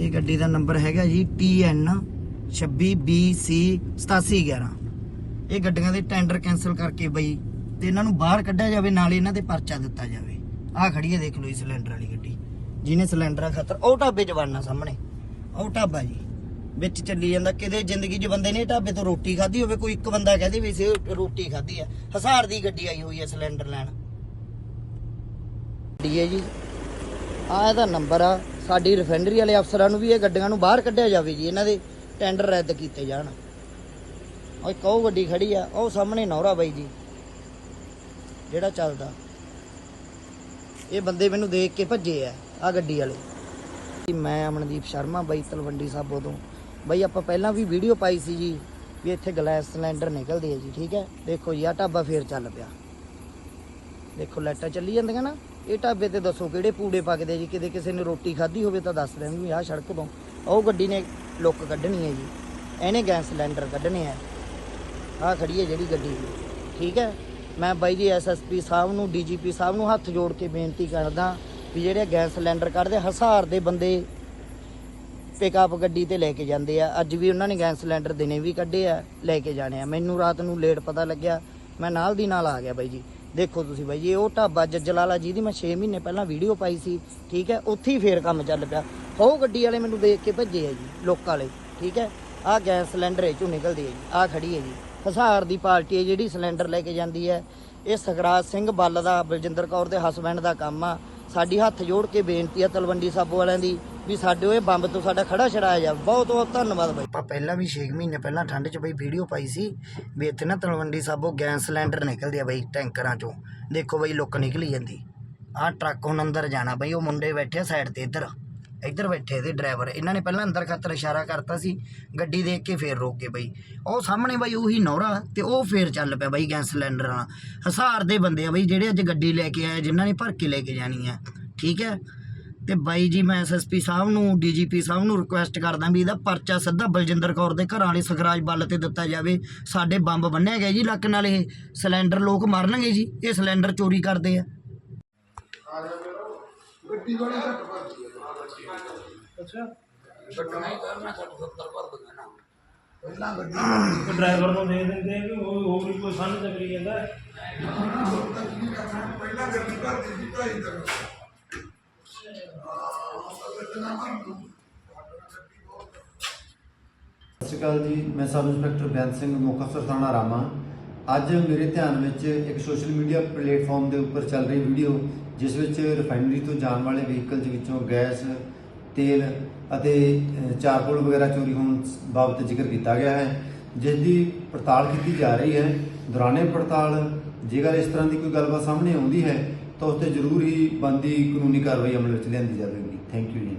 ਇਹ ਗੱਡੀ ਦਾ ਨੰਬਰ ਹੈਗਾ ਜੀ TN 26BC 8711 ਇਹ ਗੱਡੀਆਂ ਦੇ ਟੈਂਡਰ ਕੈਨਸਲ ਕਰਕੇ ਬਈ ਤੇ ਇਹਨਾਂ ਨੂੰ ਬਾਹਰ ਕੱਢਿਆ ਜਾਵੇ, ਨਾਲ ਇਹਨਾਂ ਤੇ ਪਰਚਾ ਦਿੱਤਾ ਜਾਵੇ। ਆਹ ਖੜੀ ਹੈ, ਦੇਖ ਲਓ ਇਹ ਸਿਲੰਡਰ ਵਾਲੀ ਗੱਡੀ। ਜਿਹਨੇ ਸਿਲੰਡਰਾਂ ਖਾਤਰ, ਉਹ ਢਾਬੇ ਜਵਾਨਾ ਸਾਹਮਣੇ। ਉਹ ਢਾਬਾ ਜੀ, ਵਿੱਚ ਚੱਲੀ ਜਾਂਦਾ। ਕਿਤੇ ਜ਼ਿੰਦਗੀ 'ਚ ਬੰਦੇ ਨੇ ਢਾਬੇ ਤੋਂ ਰੋਟੀ ਖਾਧੀ ਹੋਵੇ, ਕੋਈ ਇੱਕ ਬੰਦਾ ਕਹਦੇ ਵੀ ਸੇ ਰੋਟੀ ਖਾਧੀ ਆ ਹਜ਼ਾਰ ਦੀ ਗੱਡੀ ਆਈ ਹੋਈ ਹੈ ਸਿਲੰਡਰ ਲੈਣ। ਗੱਡੀ ਹੈ ਜੀ। ਆ ਇਹਦਾ ਨੰਬਰ ਆ ਸਾਡੀ ਰਿਫਾਈਨਰੀ ਵਾਲੇ ਅਫਸਰਾਂ ਨੂੰ ਵੀ ਇਹ ਗੱਡੀਆਂ ਨੂੰ ਬਾਹਰ ਕੱਢਿਆ ਜਾਵੇ ਜੀ ਇਹਨਾਂ ਦੇ ਟੈਂਡਰ ਰੱਦ ਕੀਤੇ ਜਾਣ। ਉਹ ਇੱਕ ਉਹ ਗੱਡੀ ਖੜੀ ਆ ਉਹ ਸਾਹਮਣੇ ਨੌਰਾ ਬਾਈ ਜੀ ਜਿਹੜਾ ਚੱਲਦਾ। ਇਹ ਬੰਦੇ ਮੈਨੂੰ ਦੇਖ ਕੇ ਭੱਜੇ ਆ ਆ ਗੱਡੀ ਵਾਲੇ। ਜੀ, ਮੈਂ ਅਮਨਦੀਪ ਸ਼ਰਮਾ ਬਾਈ ਤਲਵੰਡੀ ਸਾਬੋ ਤੋਂ ਬਾਈ ਆਪਾਂ ਪਹਿਲਾਂ ਵੀ ਵੀਡੀਓ ਪਾਈ ਸੀ ਜੀ ਵੀ ਇੱਥੇ ਗੈਸ ਸਿਲੰਡਰ ਨਿਕਲਦੇ ਆ ਜੀ ਠੀਕ ਹੈ? ਦੇਖੋ ਜੀ ਆ ਢਾਬਾ ਫੇਰ ਚੱਲ ਪਿਆ। ਦੇਖੋ ਲਾਈਟਾਂ ਚੱਲੀ ਜਾਂਦੀਆਂ ਨਾ। ਇਹ ਢਾਬੇ ਤੇ ਦੱਸੋ ਕਿਹੜੇ ਪੂੜੇ ਪੱਕਦੇ ਜੀ? ਕਿਤੇ ਕਿਸੇ ਨੇ ਰੋਟੀ ਖਾਧੀ ਹੋਵੇ ਤਾਂ ਦੱਸ ਦੇਣ ਵੀ ਆਹ ਸੜਕ ਤੋਂ ਉਹ ਗੱਡੀ ਨੇ ਲੁੱਕ ਕੱਢਣੀ ਹੈ ਜੀ। ਇਹਨੇ ਗੈਸ ਸਿਲੰਡਰ ਕੱਢਣੇ ਆ। ਆਹ ਖੜੀ ਹੈ ਜਿਹੜੀ ਗੱਡੀ ਠੀਕ ਹੈ? ਮੈਂ ਬਾਈ ਜੀ ਐਸਐਸਪੀ ਸਾਹਿਬ ਨੂੰ ਡੀਜੀਪੀ ਸਾਹਿਬ ਨੂੰ ਹੱਥ ਜੋੜ ਕੇ ਬੇਨਤੀ ਕਰਦਾ ਵੀ ਜਿਹੜੇ ਗੈਸ ਸਿਲੰਡਰ ਕੱਢਦੇ ਹਜ਼ਾਰ ਦੇ ਬੰਦੇ ਪਿਕਅਪ ਗੱਡੀ ਤੇ ਲੈ ਕੇ ਜਾਂਦੇ ਆ। ਅੱਜ ਵੀ ਉਹਨਾਂ ਨੇ ਗੈਸ ਸਿਲੰਡਰ ਦਿਨੇ ਵੀ ਕੱਢੇ ਆ, ਲੈ ਕੇ ਜਾਣੇ ਆ। ਮੈਨੂੰ ਰਾਤ ਨੂੰ ਲੇਟ ਪਤਾ ਲੱਗਿਆ। ਮੈਂ ਨਾਲ ਦੀ ਨਾਲ ਆ ਗਿਆ ਬਾਈ ਜੀ। ਦੇਖੋ ਤੁਸੀਂ ਬਾਈ ਜੀ, ਉਹ ਢਾਬਾ ਜੱਜਲਾਲਾ ਜਿਹਦੀ ਮੈਂ 6 ਮਹੀਨੇ ਪਹਿਲਾਂ ਵੀਡੀਓ ਪਾਈ ਸੀ, ਠੀਕ ਹੈ? ਉੱਥੇ ਹੀ ਫੇਰ ਕੰਮ ਚੱਲ ਪਿਆ। ਉਹ ਗੱਡੀ ਵਾਲੇ ਮੈਨੂੰ ਦੇਖ ਕੇ ਭੱਜੇ ਆ ਜੀ, ਲੋਕਾਂ ਵਾਲੇ, ਠੀਕ ਹੈ? ਆਹ ਗੈਸ ਸਿਲੰਡਰ ਇਹ ਚੋਂ ਨਿਕਲਦੀ ਹੈ ਜੀ, ਆਹ ਖੜੀ ਹੈ ਜੀ। ਹਸਾਰ ਦੀ ਪਾਰਟੀ ਹੈ ਜਿਹੜੀ ਸਿਲੰਡਰ ਲੈ ਕੇ ਜਾਂਦੀ ਹੈ। ਇਹ ਸਖਰਾਜ ਸਿੰਘ ਬੱਲ ਦਾ, ਬਲਜਿੰਦਰ ਕੌਰ ਦੇ ਹਸਬੰਡ ਦਾ ਕੰਮ ਆ। ਸਾਡੀ ਹੱਥ ਜੋੜ ਕੇ ਬੇਨਤੀ ਆ ਤਲਵੰਡੀ ਸਾਬੋ ਵਾਲਿਆਂ ਦੀ ਵੀ ਸਾਡੇ ਉਹ ਬੰਬ ਤੋਂ ਸਾਡਾ ਖੜਾ ਛੜਾਇਆ ਜਾ। ਬਹੁਤ ਬਹੁਤ ਧੰਨਵਾਦ ਬਾਈ। ਆਪਾਂ ਪਹਿਲਾਂ ਵੀ 6 ਮਹੀਨੇ ਪਹਿਲਾਂ ਠੰਡ 'ਚ ਬਈ ਵੀਡੀਓ ਪਾਈ ਸੀ ਵੀ ਇੱਥੇ ਨਾ ਤਲਵੰਡੀ ਸਾਬੋ ਗੈਸ ਸਿਲੰਡਰ ਨਿਕਲਦੇ ਆ ਬਈ ਟੈਂਕਰਾਂ 'ਚੋਂ। ਦੇਖੋ ਬਈ ਲੁੱਕ ਨਿਕਲੀ ਜਾਂਦੀ। ਆਹ ਟਰੱਕ ਹੁਣ ਅੰਦਰ ਜਾਣਾ ਬਈ, ਉਹ ਮੁੰਡੇ ਬੈਠੇ ਸਾਈਡ ਤੇ ਇੱਧਰ। ਇੱਧਰ ਬੈਠੇ ਇਹਦੇ ਡਰਾਈਵਰ। ਇਹਨਾਂ ਨੇ ਪਹਿਲਾਂ ਅੰਦਰ ਖਾਤਰ ਇਸ਼ਾਰਾ ਕਰਤਾ ਸੀ, ਗੱਡੀ ਦੇਖ ਕੇ ਫੇਰ ਰੋਕ ਕੇ ਬਈ। ਉਹ ਸਾਹਮਣੇ ਬਈ ਉਹੀ ਨੌਰਾ ਤੇ ਉਹ ਫੇਰ ਚੱਲ ਪਿਆ ਬਈ ਗੈਸ ਸਿਲੰਡਰ ਨਾਲ। ਹਜ਼ਾਰ ਦੇ ਬੰਦੇ ਆ ਬਈ, ਜਿਹੜੇ ਅੱਜ ਗੱਡੀ ਲੈ ਕੇ ਆਏ, ਜਿਨ੍ਹਾਂ ਨੇ ਭਰ ਕੇ ਲੈ ਕੇ ਜਾਣੀ ਆ। ਠੀਕ ਹੈ? ਤੇ ਬਾਈ ਜੀ ਮੈਂ ਐਸਐਸਪੀ ਸਾਹਿਬ ਨੂੰ ਡੀਜੀਪੀ ਸਾਹਿਬ ਨੂੰ ਰਿਕੁਐਸਟ ਕਰਦਾ ਵੀ ਇਹਦਾ ਪਰਚਾ ਸਿੱਧਾ ਬਲਜਿੰਦਰ ਕੌਰ ਦੇ ਘਰਾਂ ਵਾਲੇ ਸਖਰਾਜ ਬੱਲ ਤੇ ਦਿੱਤਾ ਜਾਵੇ। ਸਾਡੇ ਬੰਬ ਬੰਨਿਆ ਗਿਆ ਜੀ ਲੱਕ ਨਾਲ ਇਹ। ਸਿਲੰਡਰ ਲੋਕ ਮਰਨਗੇ ਜੀ। ਇਹ ਸਿਲੰਡਰ ਚੋਰੀ ਕਰਦੇ ਆ। ਡਰਾਈਵਰ ਨੂੰ ਦੇ ਦਿੰਦੇ ਆ ਕਿ ਉਹ ਹੋਰ ਕੋਈ ਸਾਨੂੰ ਚੱਕਰੀ ਜਾਂਦਾ ਹੈ। ਸਤਿ ਸ਼੍ਰੀ ਅਕਾਲ ਜੀ ਮੈਂ ਸਬ ਇੰਸਪੈਕਟਰ ਬੈਂਸ ਸਿੰਘ ਮੁਕਤਸਰ ਥਾਣਾ ਰਾਮਾ। ਅੱਜ ਮੇਰੇ ਧਿਆਨ ਵਿੱਚ ਇੱਕ ਸੋਸ਼ਲ ਮੀਡੀਆ ਪਲੇਟਫਾਰਮ ਦੇ ਉੱਪਰ ਚੱਲ ਰਹੀ ਵੀਡੀਓ ਜਿਸ ਵਿੱਚ ਰਿਫਾਈਨਰੀ ਤੋਂ ਜਾਣ ਵਾਲੇ ਵਹੀਕਲ ਦੇ ਵਿੱਚੋਂ ਗੈਸ ਤੇਲ ਅਤੇ ਅ, ਚਾਰਕੋਲ ਵਗੈਰਾ ਚੋਰੀ ਹੋਣ ਬਾਬਤ ਜ਼ਿਕਰ ਕੀਤਾ ਗਿਆ ਹੈ ਜਿਸ ਦੀ ਪੜਤਾਲ ਕੀਤੀ ਜਾ ਰਹੀ ਹੈ। ਦੌਰਾਨੇ ਪੜਤਾਲ ਜੇਕਰ ਇਸ ਤਰ੍ਹਾਂ ਦੀ ਕੋਈ ਗੱਲਬਾਤ ਸਾਹਮਣੇ ਆਉਂਦੀ ਹੈ ਤਾਂ ਉਸ ਤੇ ਜ਼ਰੂਰ ਹੀ ਬਣਦੀ ਕਾਨੂੰਨੀ ਕਾਰਵਾਈ ਅਮਲ ਵਿੱਚ ਲਿਆਂਦੀ ਜਾਵੇਗੀ। ਥੈਂਕ ਯੂ ਜੀ।